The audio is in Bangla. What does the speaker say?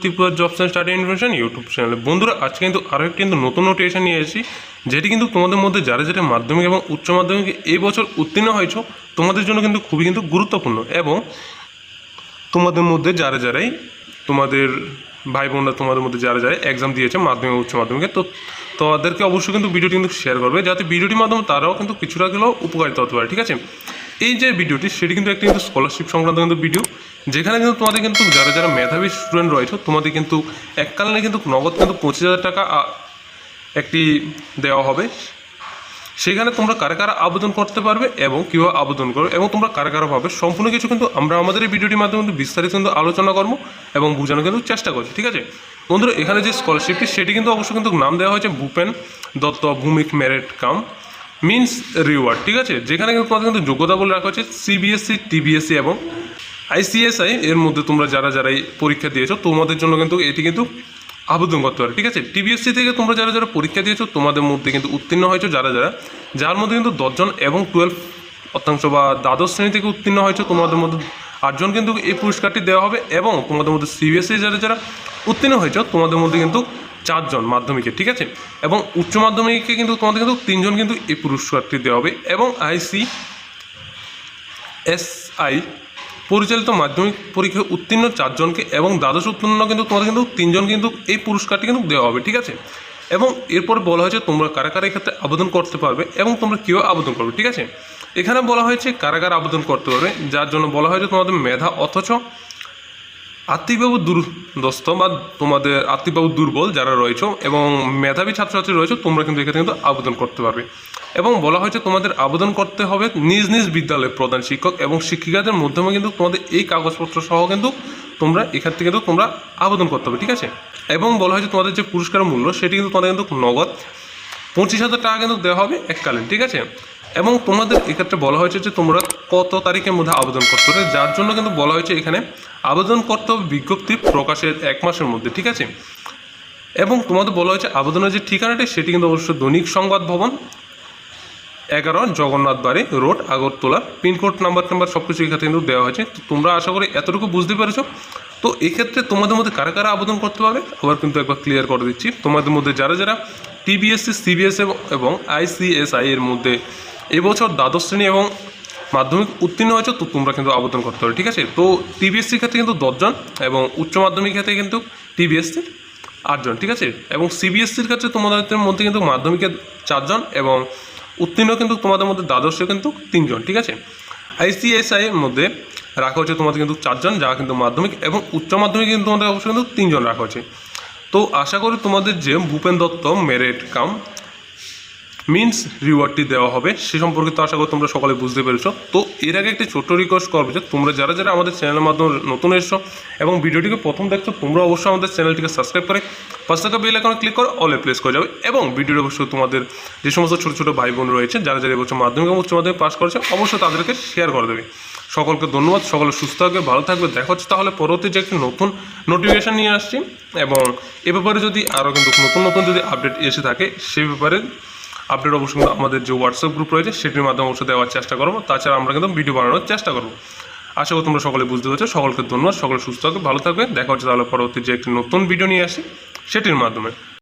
Tripura jobs and study information YouTube চ্যানেলে বন্ধুরা, আজকে কিন্তু আরও একটি কিন্তু নতুন নোটিফিকেশন নিয়ে এসেছি, যেটি কিন্তু তোমাদের মধ্যে যারা যারা মাধ্যমিক এবং উচ্চ মাধ্যমিকে এই বছর উত্তীর্ণ হয়েছ, তোমাদের জন্য কিন্তু খুবই কিন্তু গুরুত্বপূর্ণ এবং তোমাদের মধ্যে যারা যারাই তোমাদের ভাই বোনরা তোমাদের মধ্যে যারা যারা এক্সাম দিয়েছে, মাধ্যমিক উচ্চ মাধ্যমিকে, তো তাদেরকে অবশ্যই কিন্তু ভিডিওটি কিন্তু শেয়ার করবে, যাতে ভিডিওটির মাধ্যমে তারাও কিন্তু কিছুটা গেলেও উপকারিতা হতে পারে, ঠিক আছে? এই যে ভিডিওটি সেটি কিন্তু একটি কিন্তু স্কলারশিপ সংক্রান্ত কিন্তু ভিডিও যেখানে কিন্তু তোমাদের কিন্তু যারা যারা মেধাবী স্টুডেন্ট রয়েছে, তোমাদের কিন্তু এককালীনে কিন্তু নগদ কিন্তু পঁচিশ হাজার টাকা একটি দেওয়া হবে। সেখানে তোমরা কারা কারা আবেদন করতে পারবে এবং কীভাবে আবেদন করবে এবং তোমরা কারা কারা পাবে, সম্পূর্ণ কিছু কিন্তু আমরা আমাদের এই ভিডিওটির মাধ্যমে কিন্তু বিস্তারিত কিন্তু আলোচনা করব এবং বোঝানোর কিন্তু চেষ্টা করছি, ঠিক আছে? বন্ধুরা, এখানে যে স্কলারশিপটি সেটি কিন্তু অবশ্যই কিন্তু নাম দেওয়া হয়েছে Bhupen Dutta Bhowmik merit cum means reward ঠিক আছে? যেখানে কিন্তু তোমাদের কিন্তু যোগ্যতা বলে রাখা হচ্ছে সিবিএসসি টিবিএসসি এবং আইসিএসআই এর মধ্যে তোমরা যারা যারা এই পরীক্ষা দিয়েছ, তোমাদের জন্য কিন্তু এটি কিন্তু আবেদন করতে পারে, ঠিক আছে? টিবিএসসি থেকে তোমরা যারা যারা পরীক্ষা দিয়েছ, তোমাদের মধ্যে কিন্তু উত্তীর্ণ হয়েছো যারা যারা, যার মধ্যে কিন্তু দশজন এবং টুয়েলভ অর্থাংশ বা দ্বাদশ শ্রেণি থেকে উত্তীর্ণ হয়েছো, তোমাদের মধ্যে আটজন কিন্তু এই পুরস্কারটি দেওয়া হবে এবং তোমাদের মধ্যে সিবিএসসি যারা যারা উত্তীর্ণ হয়েছো, তোমাদের মধ্যে কিন্তু চারজন মাধ্যমিকে, ঠিক আছে? এবং উচ্চ মাধ্যমিকে কিন্তু তোমাদের কিন্তু তিনজন কিন্তু এই পুরস্কারটি দেওয়া হবে এবং আইসি এসআই পরিচালিত মাধ্যমিক পরীক্ষায় উত্তীর্ণ চারজনকে এবং দ্বাদশ উত্তীর্ণ কিন্তু তোমাদের কিন্তু তিনজন কিন্তু এই পুরস্কারটি কিন্তু দেওয়া হবে, ঠিক আছে? এবং এরপর বলা হয়েছে তোমরা কারা কারা এক্ষেত্রে আবেদন করতে পারবে এবং তোমরা কীভাবে আবেদন করবে, ঠিক আছে? এখানে বলা হয়েছে কারা কারা আবেদন করতে পারবে, যার জন্য বলা হয়েছে তোমাদের মেধা অথচ আর্থিকভাবে দুর্দস্ত বা তোমাদের আর্থিকভাবে দুর্বল যারা রয়েছে এবং মেধাবী ছাত্রছাত্রী রয়েছে, তোমরা কিন্তু এক্ষেত্রে কিন্তু আবেদন করতে পারবে। এবং বলা হয়েছে তোমাদের আবেদন করতে হবে নিজ নিজ বিদ্যালয়ের প্রধান শিক্ষক এবং শিক্ষিকাদের মাধ্যমে কিন্তু তোমাদের এই কাগজপত্র সহ কিন্তু তোমরা এখান থেকে কিন্তু তোমরা আবেদন করতে হবে, ঠিক আছে? এবং বলা হয়েছে তোমাদের যে পুরস্কার মূল্য, সেটি কিন্তু তোমাদের কিন্তু নগদ। পঁচিশ হাজার টাকা কিন্তু দেওয়া হবে এককালীন, ঠিক আছে? এবং তোমাদের এক্ষেত্রে বলা হয়েছে যে তোমরা কত তারিখের মধ্যে আবেদন করতে হবে যার জন্য কিন্তু বলা হয়েছে এখানে আবেদন করতে হবে বিজ্ঞপ্তি প্রকাশের এক মাসের মধ্যে, ঠিক আছে? এবং তোমাদের বলা হয়েছে আবেদনের যে ঠিকানাটি, সেটি কিন্তু অবশ্যই দৈনিক সংবাদ ভবন, এগারো জগন্নাথ বাড়ি road, Agartala. Pin code, number number সব কিছু এখানে কিন্তু দেওয়া হয়েছে। তো তোমরা আশা করি এতটুকু বুঝতে পেরেছ। তো এক্ষেত্রে তোমাদের মধ্যে কারা কারা আবেদন করতে পারবে? আবার কিন্তু একবার ক্লিয়ার করে দিচ্ছি। তোমাদের মধ্যে যারা যারা টিবিএসসি সিবিএসসি এবং আইসিএসআই এর মধ্যে এবছর দ্বাদশ শ্রেণি এবং মাধ্যমিক উত্তীর্ণ হয়েছে, তো তোমরা কিন্তু আবেদন করতে পারো, ঠিক আছে? তো টিবিএসসির ক্ষেত্রে কিন্তু দশজন এবং উচ্চ মাধ্যমিক ক্ষেত্রে কিন্তু টিবিএসসির আটজন, ঠিক আছে? এবং সিবিএসসির ক্ষেত্রে তোমাদের মধ্যে কিন্তু মাধ্যমিকের চারজন এবং উত্তীর্ণ কিন্তু তোমাদের মধ্যে দ্বাদশে কিন্তু তিনজন, ঠিক আছে? আইসিএসআই এর মধ্যে রাখা হচ্ছে তোমাদের কিন্তু চারজন, যারা কিন্তু মাধ্যমিক এবং উচ্চ মাধ্যমিক কিন্তু তোমাদের অবশ্যই কিন্তু তিনজন রাখা হচ্ছে তো আশা করি তোমাদের যে Bhupen Dutta merit cum means রিওয়ার্ডটি দেওয়া হবে, সে সম্পর্কে তো আশা করি তোমরা সকালে বুঝতে পেরেছ। তো এর আগে একটি ছোট্ট রিকোয়েস্ট করবে যে তোমরা যারা যারা আমাদের চ্যানেলের মাধ্যমে নতুন এসছো এবং ভিডিওটিকে প্রথম দেখছ, তোমরা অবশ্যই আমাদের চ্যানেলটিকে সাবস্ক্রাইব করে পাঁচ টাকা বেল আইকনে ক্লিক করে অলে প্লেস করে যাবে এবং ভিডিওটি অবশ্যই তোমাদের যে সমস্ত ছোটো ছোটো ভাই বোন রয়েছে, যারা যারা এবছর মাধ্যমিক এবং উচ্চ মাধ্যমিক পাস করেছে, অবশ্যই তাদেরকে শেয়ার করে দেবে। সকলকে ধন্যবাদ, সকলে সুস্থ থাকবে, ভালো থাকবে। দেখা হচ্ছে তাহলে পরবর্তী যে একটি নতুন নোটিফিকেশান নিয়ে আসছি এবং এ ব্যাপারে যদি আরও কিন্তু নতুন নতুন যদি আপডেট এসে থাকে সে ব্যাপারে আপডেট অবশ্যই কিন্তু আমাদের যে হোয়াটসঅ্যাপ গ্রুপ রয়েছে, সেটির মাধ্যমে অবশ্যই দেওয়ার চেষ্টা করব। তাছাড়া আমরা কিন্তু ভিডিও বানানোর চেষ্টা করব। আশা করি তোমরা সকলে বুঝতে পারছ। সকলকে ধন্যবাদ, সকলে সুস্থ থাকবে, ভালো থাকবে। দেখা হচ্ছে তাহলে পরবর্তী যে একটি নতুন ভিডিও নিয়ে আসি সেটির মাধ্যমে।